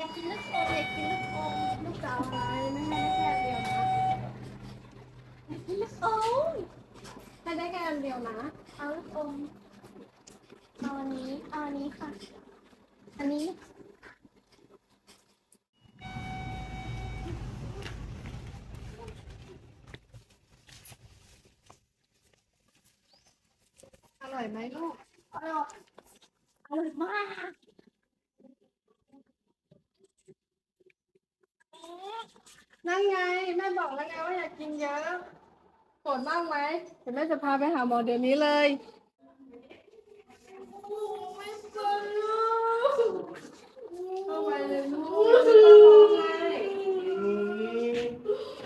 อยากกินลูกอมอยากกินลูกอมลูกเก่าอะไรไม่ให้ได้แค่เดียวนะอยากกินลูกอมให้ได้แค่เดียวนะเอาลูกอมเอาอันนี้เอาอันนี้ค่ะ อันนี้อร่อยไหมลูกอร่อยอร่อยมาก นั่นไงแม่บอกแล้วไงว่าอยากกินเยอะปวดบ้างไหมเดี๋ยวแม่จะพาไปหาหมอเดี๋ยวนี้เลยไม่สนุกเข้าไปเลยลูกไม่ต้องร้องไห้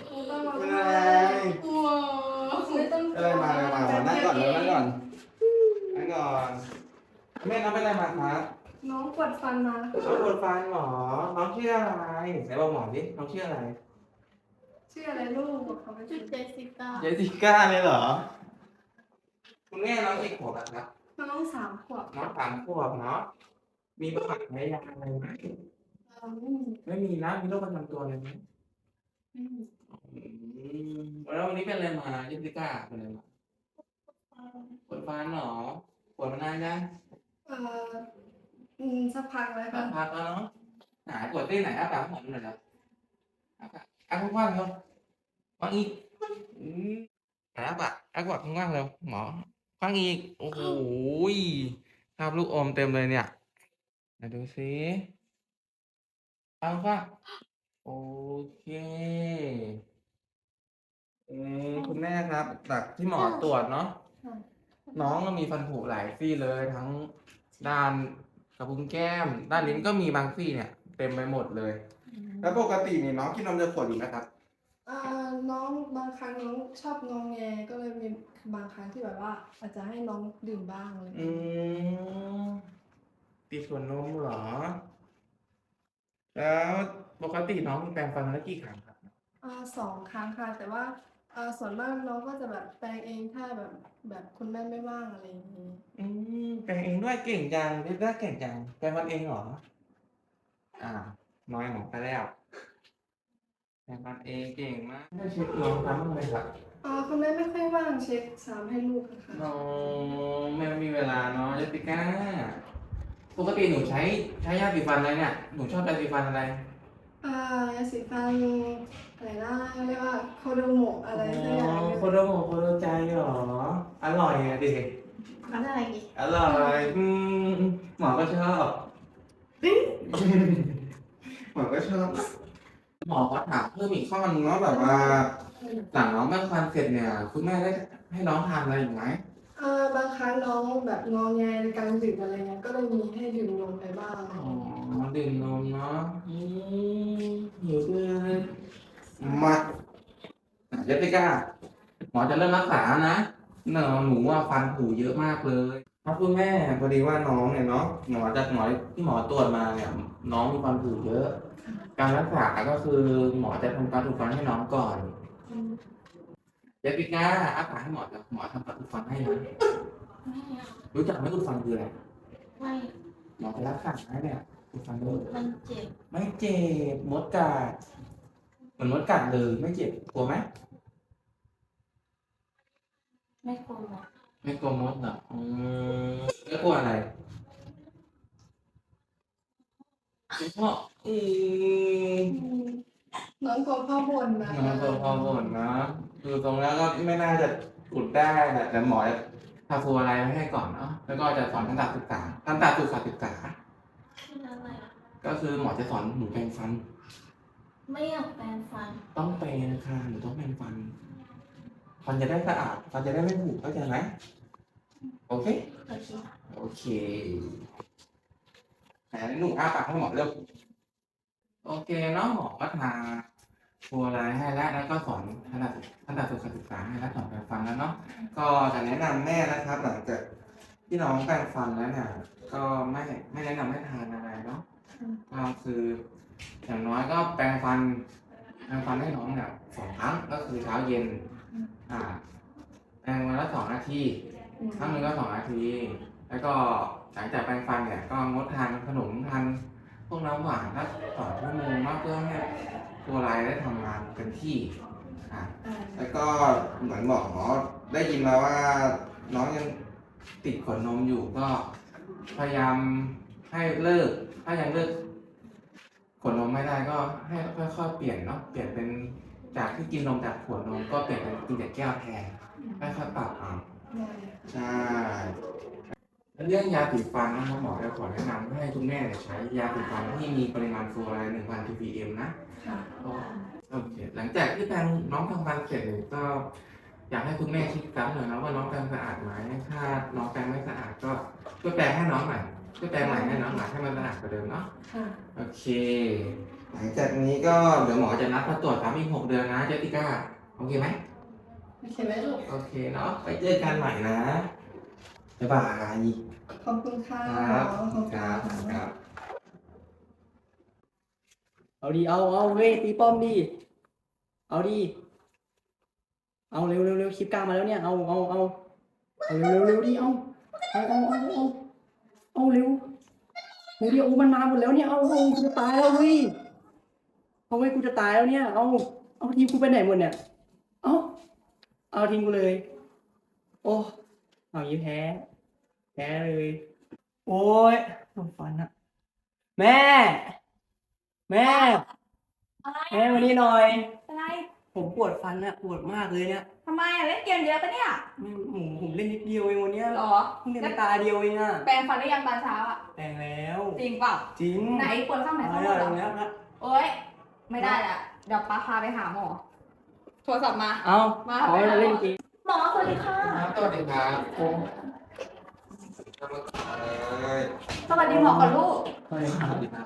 ไม่ต้องร้องไห้กลัวไม่ต้องกอะลัไรวมาอะไรมาขอนั่งก่อนเลยนั่งก่อนนั่งก่อนแม่น้องเป็นอะไรมาคะน้องปวดฟันมาน้องปวดฟันหรอน้องชื่ออะไรไหนบอกหมอดิน้องชื่ออะไร ชื่ออะไรลูกบอกเขาไม่จุชื่ดอเจสิก้าเจสสิก้าเลยเหรอ คุณแม่น้องกี่ขวบแล้วครับ น้องสามขวบน้องสามขวบเนาะ มีประวัติไหมยาอะไรไหมเอ่อไม่มีไม่มีนะ มีโรคประจำตัวอะไรไหมไม่มีอืมแล้ววันนี้เป็นอะไรมาเจสสิก้าเป็นอะไรมาปวดฟันเหรอปวดมานานยังเอ่ออืมสักพักแล้วสัค่ะกพักแล้วเนาะหายปวดที่ไหนอ้าปากหอมหน่อยนะอ้าปาก อ้ากว้างๆเร็วกว้างอีกอืมอ้าปากอ้าปากกว้างๆเร็วหมอกว้างอีกโอ้โหยภาพลูกอมเต็มเลยเนี่ยมาดูสิเอากว้างโอเคอืมคุณแม่ครับจากที่หมอตรวจเนาะน้องก็มีฟันผุหลายซี่เลยทั้งด้านกระพุ้งแก้ม ด้านลิ้นก็มีบางซี่เนี่ย เต็มไปหมดเลย แล้วปกตินี่น้องกินนมจะขวดอยู่ไหมครับเอ่อน้องบางครั้งน้องชอบงองแงก็เลยมีบางครั้งที่แบบว่า อาจจะให้น้องดื่มบ้างเลยอืมติดขวดนมเหรอ แล้วปกติน้องมีแปรงฟันวันละกี่ครั้งครับ อ่าสองครั้งค่ะ แต่ว่าอ่าส่วนมากน้องก็จะแบบแปลงเองถ้าแบบแบบคุณแม่ไม่ว่างอะไรอย่างนี้อืมแปรงเองด้วยเก่งจังเรียกได้เก่งจังแปรงฟันเองเหรอ อ่า น้อยหมอไปแล้วแปรงฟันเองเก่งมากได้เช็คน้องทำบ้างไหมครับอ่าคุณแม่ไม่ค่อยว่างเช็คสามให้ลูกอะค่ะน้องไม่มีเวลาเนาะเจสสิก้าปกติหนูใช้ใช้ยาสีฟันอะไรเนี่ยหนูชอบยาสีฟันอะไรอ่ายาสีฟันอะไรนะเรียกว่าโคโดโมะอะไรสักอย่าง โคโดโมโคโดใจเหรอ อร่อยอะดิอะไรอีกอร่อยอืมหมอก็ชอบ หมอก็ชอบหมอก็ถามเพิ่มอีกข้อนึงเนาะแบบว่าหลังน้องแม่ฟันเสร็จเนี่ย คุณแม่ได้ให้น้องทานอะไรอีกไหมอ่าบางครั้งน้องแบบงอแงในการดื่มอะไรเงี้ยก็เลยมีให้ดื่มนมไปบ้างอ๋อดื่มนมเนาะอืมหิวเลยมาอะเจสสิก้าหมอจะเริ่มรักษานะเนอะหนูว่าฟันผุเยอะมากเลย ครับคุณแม่พอดีว่าน้องเนี่ยเนาะหมอจากหมอที่หมอตรวจมาเนี่ย น้องมีฟันผุเยอะ การรักษาก็คือหมอจะทำการถูฟันให้น้องก่อนอืมเจสสิก้าอาปากให้หมอจะหมอทำการถูฟันให้นะไม่เอารู้จักไหมถูฟันคืออะไรไม่หมอจะรักษาให้เนี่ยถูฟันด้วยมันเจ็บไม่เจ็บมดกัดเหมือนมดกัดเลยไม่เจ็บกลัวไหมไม่กลัว ไม่กลัวมดเหรออืมแล้วกลัวอะไรกลัวพ่ออืมอืมน้องกลัวพ่อบ่นนะน้องตัวพอบ่นนะดูตรงแล้วก็ไม่น่าจะอุดได้แหละแต่หมอจะทาฟูอะไรไว้ให้ก่อนเนาะแล้วก็จะสอนทันตศึกษาทันตศึกษาศึกษา คืออะไรอะก็คือหมอจะสอนหนูแปรงฟัน ไม่อยากแปรงฟัน ต้องแปรงค่ะหนูต้องแปรงฟัน ฟันจะได้สะอาดฟันจะได้ไม่ผุเข้าใจไหม โอเคโอเคโอเคไหนหนูอ้าปากให้หมอเร็วโอเคเนาะหมอก็ทาฟัวอะไรให้แล้วแล้วก็สอนทันตทันตสุขศึกษาให้แล้วสอนแปรฟันแล้วเนาะก็จะแนะนำแม่นะครับ หลังจากที่น้องแปรงฟันแล้วเนี่ยก็ไม่ไม่แนะนำให้ทานอะไรเนาะก็คืออย่างน้อยก็แปรงฟันแปรงฟันให้น้องเนี่ยสองครั้งก็คือเช้าเย็น อ่า แปรงวันละสองนาที ครั้งหนึ่งก็สองนาที แล้วก็หลังจากแปรงฟันเนี่ยก็งดทานขนมทานพวกวกน้ำหวานสักสองชั่วโมงเนาะเพื่อให้ตัวลายได้ทำงานเต็มที่อะแล้วก็เหมือนบอกหมอได้ยินมาว่าน้องยังติดขวดนมอยู่ก็พยายามให้เลิก ถ้ายังเลิกขวดนมไม่ได้ก็ให้ค่อยๆเปลี่ยนเนาะเปลี่ยนเป็นจากที่กินนมจากขวดนมก็เปลี่ยนเป็นกินจากแก้วแทนค่อยๆปรับเอา ใช่เรื่องยาสีฟันนะครับหมอจะขอแนะนำให้คุณแม่เนี่ยใช้ยาสีฟันที่มีปริมาณฟลูออไรด์1,000 ppm นะก็โอเคหลังจากที่แปรงน้องทำฟันเสร็จเนี่ยก็อยากให้คุณแม่เช็คซ้ำหน่อยนะว่าน้องแปรงสะอาดไหมถ้าน้องแปรงไม่สะอาดก็ช่วยแปรงให้น้องหน่อยช่วยแปรงใหม่ให้น้องหน่อยให้มันสะอาดกว่าเดิมเนาะค่ะโอเค หลังจากนี้ก็เดี๋ยวหมอจะนัดมาตรวจซ้ำอีกหกเดือนนะเจติก้าโอเคไหม โอเคไหมลูก โอเคเนาะไปเจอกันใหม่นะบ๊ายบายขอบคุณค่ะครับขอบคุณคค่ะรับครับเอาดีเอาเอาเว้ยตีป้อมดิเอาดิเอาเร็วเร็วเร็วคลิปกลางมาแล้วเนี่ย เอาเอาเอาเอาเร็วเร็วเร็วดิเอาเอาเอาเอาเอาเอาเร็วเร็วดิโอ้มันมาหมดแล้วเนี่ยเอาเอากูจะตายแล้วเว้ยเอาเว้ยกูจะตายแล้วเนี่ยเอาเอาทีมกูไปไหนหมดเนี่ยเอา เอาทีมกูเลย โอ้เอาอย่างนี้แพ้ แพ้เลย โอ้ยปวดฟันอะแม่ แม่ อะไรแม่มานี่หน่อย อะไรผมปวดฟันอะปวดมากเลยเนี่ยทำไมอะเล่นเกมเยอะปะเนี่ยไม่ผมผมเล่นนิดเดียวเองวันเนี้ยหรอเพิ่งเล่นไปตาเดียวเองอะแปรงฟันหรือยังตอนเช้าอะแต่งแล้ว จริงเปล่าจริงไหนปวดข้างไหนเอาข้างบแล้วนเหรอแล้วนะโอ๊ย ไม่ได้ละเดี๋ยวป้าพาไปหาหมอ โทรศัพท์มา เอามาขอจะเล่นเกมหมอสวัสดีค่ะ ครับสวัสดีครับโอ้เอ้ยสวัสดีหมอก่อนลูกสวัสดีคสรับวัสดีครับ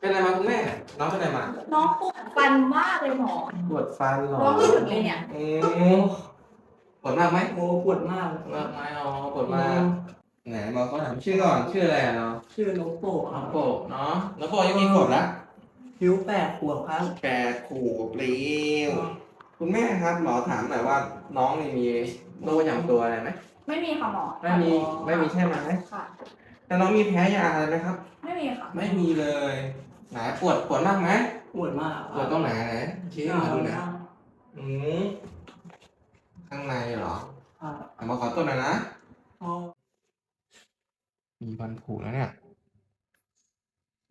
เป็นอะไรมาคุณแม่ น้องเป็นอะไรมา น้องปวดฟันมากเลยหมอปวดฟันเหรอร้องไม่หยุดเลยเนี่ยอืมปวดมากไหมโอ้ปวดมากปวดมากไหมอ๋อปวดมาก ไหนมาเขาถามชื่อก่อนชื่ออะไรอะเนาะชื่อโนโปะคน้รัอบงโปะเนาะน้องโปะยังมีขวบละผิวแปดขวบครับแปดขวบเรียว คุณแม่ครับหมอถามหน่อยว่าน้องนี่มีโรคประจำตัวอะไรไหมไม่มีค่ะหมอไม่มีไม่มีใช่ไหมค่ะ แต่น้องมีแพ้ยาอะไรไหมครับ ไม่มีค่ะ ไม่มีเลยไหนปวดปวดมากไหมปวดมากปวดตรงไหนไหนชี้ให้มาดูหน่อยครับอืมข้างในเหรอครับเอามาขอตัวหน่อยนะอ๋อมีฟันผุแล้วเนี่ย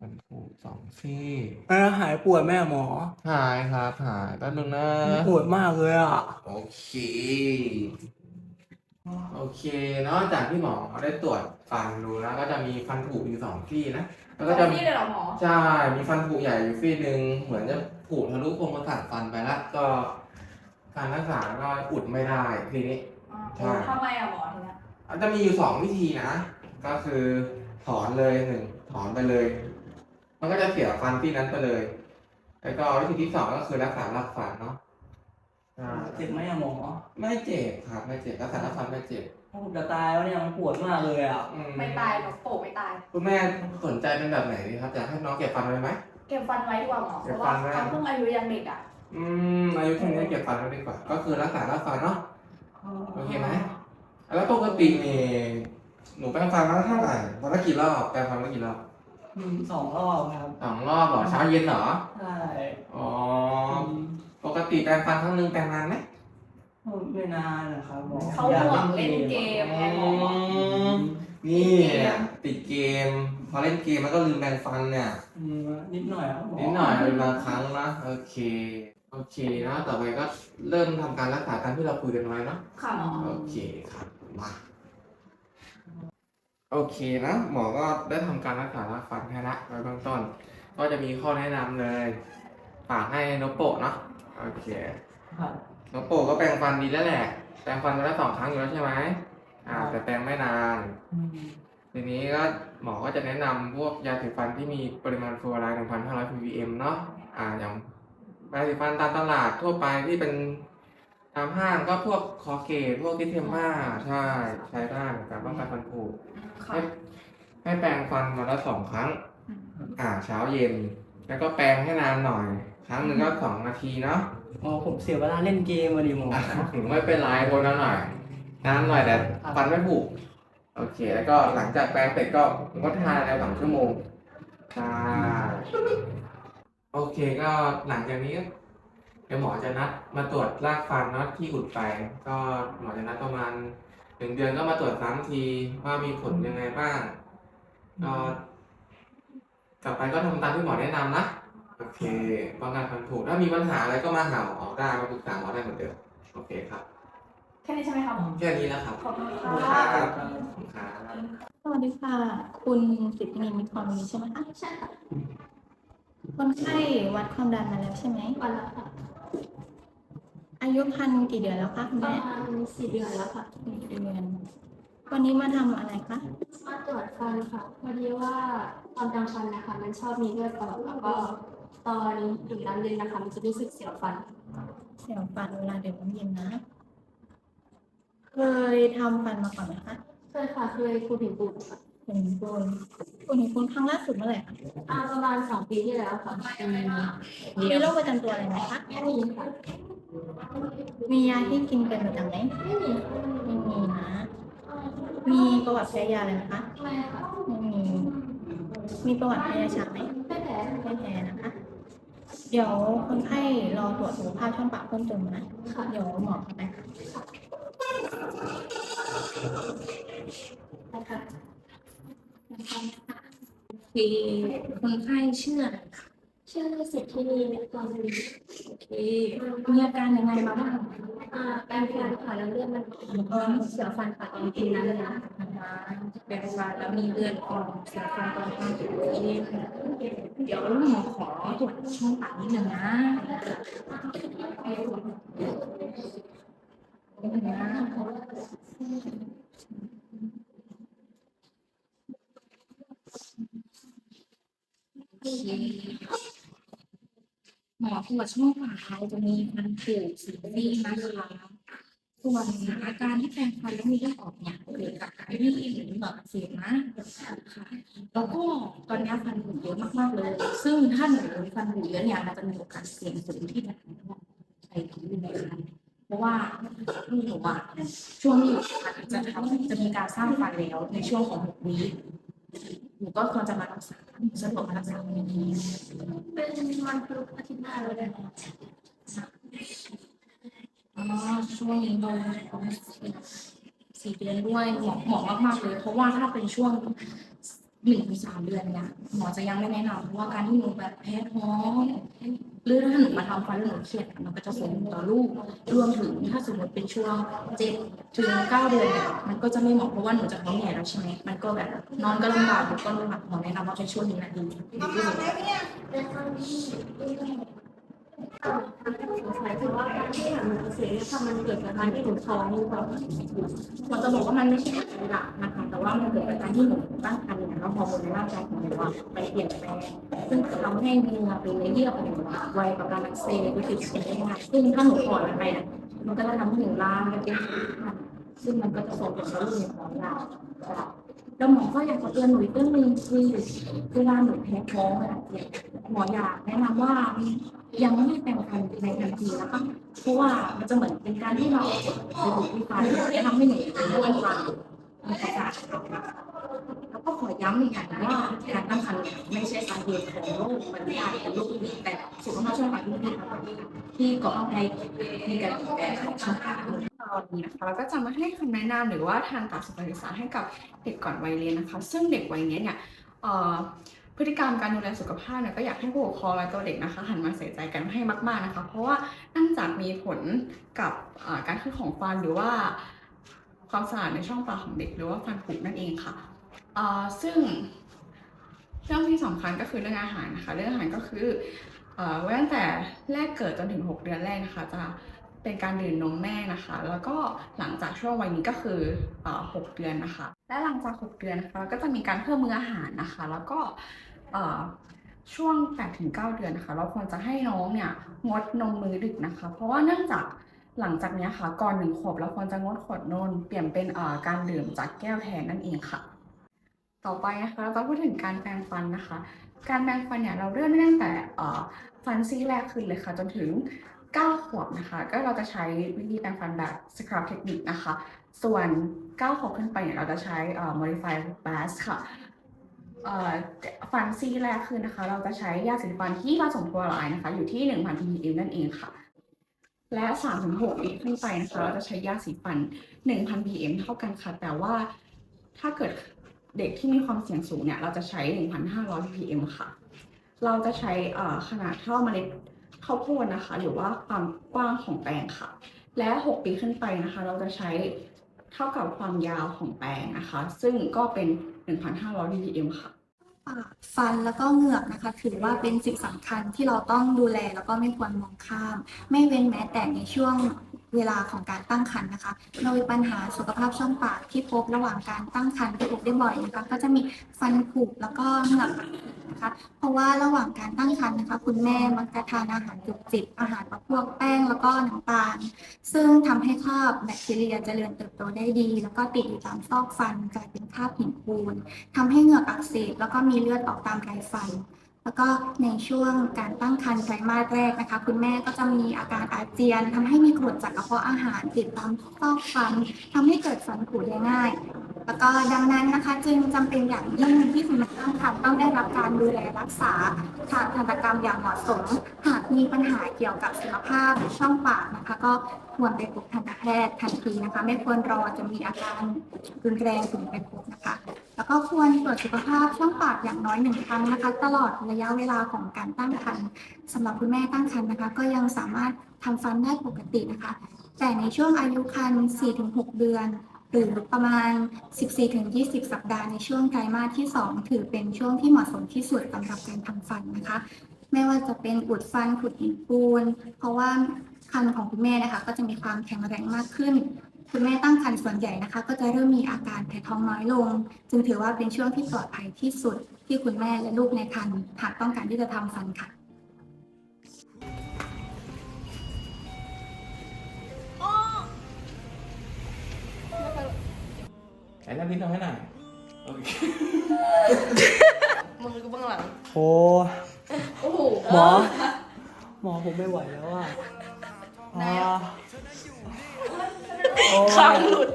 ฟันผุสองซี่เออหายปวดแม่หมอ หายครับหายแป๊บนึงนะ ปวดมากเลยอะ โอเค โอเคเนาะจากที่หมอได้ตรวจฟันดูแล้วก็จะมีฟันผุอยู่สองซี่นะ แล้วก็จะนี่เลยเหรอหมอ ใช่ มีฟันผุใหญ่อยู่ซี่หนึ่งเหมือนจะผุทะลุโครงประสาทฟันไปแล้วก็ การรักษาก็อุดไม่ได้ทีนี้ ใช่ทำไมอะหมอทีเนี้ยอาจจะมีอยู่สองวิธีนะ ก็คือถอนเลยหนึ่งถอนไปเลย มันก็จะเสียฟันที่นั้นไปเลย แล้วก็วิธีที่สองก็คือรักษารากฟันเนาะใช่เจ็บไหมอะหมอไม่เจ็บครับไม่เจ็บรักษารากฟันไม่เจ็บผมจะตายแล้วเนี่ยมันปวดมากเลยอะอืไม่ตายหรอกโปะไม่ตาย คุณแม่สนใจเป็นแบบไหนดีครับอยากให้น้องเก็บฟันไว้ไหม เก็บฟันไว้ดีกว่าหมอเพเก็บราะฟัว่านไว้ เขาเพิ่งอายุยังเด็กอะอืมอายุแค่นี้เก็บฟันไว้ดีกว่า ก็คือรักษารากฟันเนาะ โอเคไหม แล้วปกตินี่หนูแปรงฟันวันละเท่าไหร่วันละกี่รอบแปรงฟันวันละกี่รอบ อืมสองรอบครับสองรอบเหรอเช้าเย็นเหรอใช่อ๋อมปกติแปรงฟันครั้งหนึ่งแปรงนานไหมไม่นานนะครับหมอเขาอยากห่วงเล่นเกมไงหมอนี่เนี่ยติดเกม พอเล่นเกมมันก็ลืมแปรงฟันเนี่ย อืมนิดหน่อยครับหมอนิดหน่อยเป็นบางครั้งนะโอเคโอเคนะต่อไปก็เริ่มทำการรักษาตามที่เราคุยกันไว้เนาะค่ะหมอ โอเคครับมา โอเคนะหมอก็ได้ทำการรักษารากฟันให้ละไว้เบื้องต้น ก็จะมีข้อแนะนำเลยฝากให้นกโปะเนาะโอเคครับนกโปะก็แปรงฟันดีแล้วแหละ แปรงฟันวันละสองครั้งอยู่แล้วใช่ไหมอ่า แต่แปรงไม่นานอืมทีนี้ก็หมอก็จะแนะนำพวกยาสีฟันที่มีปริมาณฟลูออไรด์1,500 ppm เนาะอ่าอย่างยาสีฟันตามตลาดทั่วไปที่เป็น ตามห้างก็พวกคอเกตพวกทิเทมมาใช่ใช้ได้ในการป้องกันฟันผุค่ะให้ให้แปรงฟันวันละสองครั้งอ่าเช้าเย็น แล้วก็แปรงให้นานหน่อย ครั้งหนึ่งก็สองนาทีเนาะอ๋อผมเสียเวลาเล่นเกมมาดิหมอ อะไม่เป็นไรคนละหน่อยนานหน่อยแต่ฟันไม่ผุโอเค แล้วก็หลังจากแปรงเสร็จก็งดทานอะไรสองชั่วโมงใช่โอเคก็หลังจากนี้ เดี๋ยวหมอจะนัดมาตรวจรากฟันเนาะที่อุดไป ก็หมอจะนัดประมาณหนึ่งเดือนก็มาตรวจซ้ำทีว่ามีผลยังไงบ้างก็กลับไปก็ทำตามที่หมอแนะนำนะโอเคป้องกันฟันผุถ้ามีปัญหาอะไรก็มาหาหมอได้มาปรึกษาหมอได้เหมือนเดิมโอเคครับแค่นี้ใช่ไหมคะหมอแค่นี้แล้วครับขอบคุณขอบคุณค่ะครับขอบคุณครับสวัสดีค่ะ คุณสิทธินีมิตรความมีใช่ไหมคะใช่ค่ะคนไข้วัดความดันมาแล้วใช่ไหมวันละค่ะ อายุพันกี่เดือนแล้วคะคุณประแม่มาณสี่เดือนแล้วค่ะ สี่เดือนวันนี้มาทำอะไรคะมาตรวจฟันค่ะ พอดีว่าตอนกลางฟันนะคะ มันชอบมีเลือดออกแล้วก็ตอนดื่มน้ำเย็นนะคะ มันจะรู้สึกเสียวฟัน เสียวฟันเวลาดื่มน้ำเย็นนะ เคยทำฟันมาก่อนไหมคะเคยค่ะเคยครูผิวปูดค่ะเห็นคุณคุณเห็นคุณครั้งล่าสุดเมื่อไหร่คะอ่าประมาณสองปีที่แล้วค่ะมีโรคประจำตัวอะไรไหมคะ ไม่มีค่ะ มียาที่กินเป็นประจำไหมไม่มีค่ะไม่มีนะ มีประวัติแพ้ยาอะไรไหมคะไม่ค่ะไม่มี มีประวัติแพ้ยาชาไหมไม่แพ้ไม่แพ้นะคะ เดี๋ยวคนไข้รอตรวจสุขภาพช่องปากเพิ่มเติมนะค่ะเดี๋ยวหมอเข้าไปค่ะนะคะคือคนไข้ชื่ออะไรคะ ชื่อสิทธินีเมตตาบุญโอเค มีอาการยังไงมาบ้างอ่าแปรงฟันค่ะแล้วเลือดมันออเสียวฟันค่ะตอนกินน้ำเลยนะเป็นฟันแล้วมีเลือดออกเสียฟันตอนทำจุดนี้เดี๋ยวหมอขอตรวจช่องปากนิดนึงนะนะโอเค อตรวจช่องปากเราจะมีมันผูกสีนี้นะคะส่วนอาการที่แปรงฟันแล้วมีเลือดออกเนี่ยเกิดจากการที่หรือเหงือกอักเสียนะค่ะแล้วก็ตอนนี้ฟันผุเยอะมากๆเลย ซึ่งถ้าหนูฟันผุเยอะเนี่ยมันจะมีโอกาสเสี่ยงสูงที่จะไปถึงอยู่ในคันเพราะว่าลูกหนูอะช่วงที่อยู่คันจะทำจะมีการสร้างฟันแล้วในช่วงของหกวีค หนูก็ควรจะมารักษาหนูสะดวกมารักษาในนี้เป็นวันพฤหัสอาทิตย์หน้าเลยอ๋อช่วงนี้โดนสี่เดือนด้วยหมอหมอมากๆเลย เพราะว่าถ้าเป็นช่วงหนึ่งถึงสามเดือนเนี่ยหมอจะยังไม่แนะนำเพราะว่าการที่หนูแบบแพ้ท้อง หรือถ้าหนูมาทำฟันแล้วหนูเครียดมันก็จะส่งผลต่อลูก รวมถึงถ้าสมมติเป็นช่วงเจ็ดถึงเก้าเดือนเนี่ยมันก็จะไม่เหมาะเพราะว่าหนูจะท้องใหญ่แล้วใช่ไหมมันก็แบบนอนก็ลำบากหนูก็ลำบากหมอแนะนำว่าเป็นช่วงนี้นะดีดีที่สุดเป็นครั้งที่สงสัยคือว่าการที่หนูเสียเนี่ยค่ะมันเกิดจากการที่หนูท้องหรือเปล่าหมอจะบอกว่ามันไม่ใช่ปัจจัยหลักนะคะ ว่ามันเกิดจากการที่หนูตั้งครรภ์เนี่ยแล้วฮอร์โมนในร่างกายของหนูอะไปเปลี่ยนแปลงซึ่งทำให้เนื้อเป็นเยื่อของหนูอะไวต่อการอักเสบหรือติดเชื้อได้ซึ่งถ้าหนูปล่อยมันไปเนี่ยมันก็จะทำให้หนูลามไปเป็นซึ่งมันก็จะส่งผลต่อลูกในท้องได้ค่ะแล้วหมอก็อยากจะเตือนหนูเรื่องนึงคือเวลาหนูแพ้ท้องอะเนี่ยหมออยากแนะนำว่ายังไม่ให้แปรงฟันในทันทีนะคะเพราะว่ามันจะเหมือนเป็นการที่เราไปบุกที่ฟันทำให้หนูบ้วนฟัน มีประสาทแล้วก็ขอย้ำอีกอย่างว่าการตั้งครรภ์ไม่ใช่สาเหตุของโรคมันไม่อาจเป็นโรคอื่นแต่สุขภาพช่องปากที่ดีที่ก่อให้มีการเปลี่ยนแปลงของช่องปากตอนนี้นะคะเราก็จะมาให้คำแนะนำหรือว่าทางการศึกษาให้กับเด็กก่อนวัยเรียนนะคะ ซึ่งเด็กวัยนี้เนี่ยพฤติกรรมการดูแลสุขภาพเนี่ยก็อยากให้ผู้ปกครองและตัวเด็กนะคะหันมาใส่ใจกันให้มาก ๆนะคะ เพราะว่าเนื่องจากมีผลกับการขึ้นของฟันหรือว่า ความสะอาดในช่องปากของเด็กหรือว่าฟันผุนั่นเองค่ะซึ่งเรื่องที่สำคัญก็คือเรื่องอาหารนะคะ เรื่องอาหารก็คือเว้ตั้งแต่แรกเกิดจนถึง 6 เดือนแรกนะคะ จะเป็นการดื่มนมแม่นะคะ แล้วก็หลังจากช่วงวัยนี้ก็คือ6เดือนนะคะ และหลังจาก 6 เดือนนะคะก็จะมีการเพิ่มมื้ออาหารนะคะ แล้วก็ช่วง8-9เดือนนะคะ เราควรจะให้น้องเนี่ยงดนมมื้อดึกนะคะ เพราะว่าเนื่องจาก หลังจากนี้ค่ะก่อนหนึ่งขวบเราควรจะงดขวดนมเปลี่ยนเป็นการดื่มจากแก้วแทนนั่นเองค่ะ ต่อไปนะคะเราจะพูดถึงการแปรงฟันนะคะ การแปรงฟันเนี่ยเราเริ่มตั้งแต่ฟันซี่แรกขึ้นเลยค่ะ จนถึง 9 ขวบนะคะ ก็เราจะใช้วิธีแปรงฟันแบบ scrub technique นะคะ ส่วน 9 ขวบขึ้นไปเนี่ยเราจะใช้ modify blast ค่ะฟันซี่แรกคือนะคะ เราจะใช้ยาสีฟันที่ผสมฟลูออไรด์นะคะ อยู่ที่ 1,000 ppm นั่นเองค่ะ และ3-6ปีขึ้นไปนะคะเราจะใช้ยาสีฟัน 1,000 ppm เท่ากันค่ะ แต่ว่าถ้าเกิดเด็กที่มีความเสี่ยงสูงเนี่ย เราจะใช้ 1,500 ppm ค่ะ เราจะใช้เอ่อขนาดเท่าเมล็ดข้าวโพดนะคะ หรือว่าความกว้างของแปลงค่ะ และ 6 ปีขึ้นไปนะคะ เราจะใช้เท่ากับความยาวของแปลงนะคะ ซึ่งก็เป็น 1,500 ppm ค่ะ ปากฟันแล้วก็เหงือกนะคะ ถือว่าเป็นสิ่งสำคัญที่เราต้องดูแลแล้วก็ไม่ควรมองข้าม ไม่เว้นแม้แต่ในช่วง เวลาของการตั้งครรภ์นะคะ โดยปัญหาสุขภาพช่องปากที่พบระหว่างการตั้งครรภ์ที่พบได้บ่อยนะคะก็จะมีฟันผุแล้วก็เหงือกนะคะ เพราะว่าระหว่างการตั้งครรภ์นะคะ คุณแม่มักจะทานอาหารจุกจิกอาหารประพวกแป้งแล้วก็น้ำตาล ซึ่งทำให้คราบแบคทีเรียเจริญเติบโตได้ดี แล้วก็ติดอยู่ตามซอกฟันกลายเป็นคราบหินปูนทำให้เหงือกอักเสบแล้วก็มีเลือดออกตามไรฟัน แล้วก็ในช่วงการตั้งครรภ์ไตรมาสแรกนะคะ คุณแม่ก็จะมีอาการอาเจียนทำให้มีกรดจากกระเพาะอาหารติดตามซอกฟันทำให้เกิดฟันผุได้ง่าย แล้วก็ดังนั้นนะคะ จึงจำเป็นอย่างยิ่งที่คุณแม่ตั้งครรภ์ต้องได้รับการดูแลรักษาทางทันตกรรมอย่างเหมาะสม หากมีปัญหาเกี่ยวกับสุขภาพช่องปากนะคะ ก็ควรไปพบทันตแพทย์ทันทีนะคะ ไม่ควรรอจะมีอาการรุนแรงถึงไปพบนะคะ แล้วก็ควรตรวจสุขภาพช่องปากอย่างน้อยหนึ่งครั้งนะคะ ตลอดระยะเวลาของการตั้งครรภ์สำหรับคุณแม่ตั้งครรภ์นะคะ ก็ยังสามารถทำฟันได้ปกตินะคะ แต่ในช่วงอายุครรภ์4-6 เดือน หรือประมาณ 14-20 สัปดาห์ในช่วงไตรมาสที่ 2 ถือเป็นช่วงที่เหมาะสมที่สุดสำหรับการทำฟันนะคะ ไม่ว่าจะเป็นอุดฟันขุดหินปูน เพราะว่าคันของคุณแม่นะคะ ก็จะมีความแข็งแรงมากขึ้น คุณแม่ตั้งครรภ์ส่วนใหญ่นะคะ ก็จะเริ่มมีอาการแพ้ท้องน้อยลง จึงถือว่าเป็นช่วงที่ปลอดภัยที่สุดที่คุณแม่และลูกในครรภ์หากต้องการที่จะทำฟันค่ะไหนน้ำลิ้นทำให้หน่อยโอเคมือกูเบื้องหลังโอ้หมอ หมอผมไม่ไหวแล้วอะอ่า คางหลุด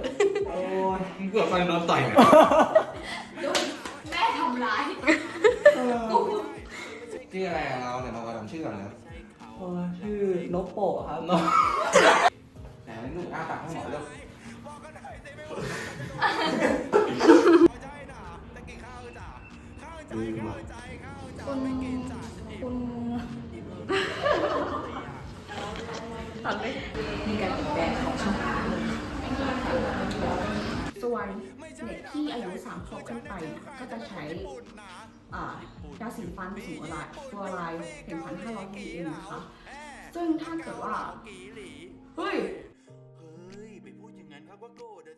โอ้ยมึงเกือบฟันโดนต่อยไหมแม่ทำร้ายชื่ออะไรอะเราเดี๋ยวเราจำชื่อก่อนนะโอ้ยชื่อนกโปะครับไหายุ3ขวบขึ้นไป ก็จะใช้ยาสีฟันสูงอะไรตัวลาย1,500 ppm นะคะซึ่งถ้าเกิดว่า เฮ้ย เฮ้ย ไปพูดอย่างนั้นเขาก็โกรธ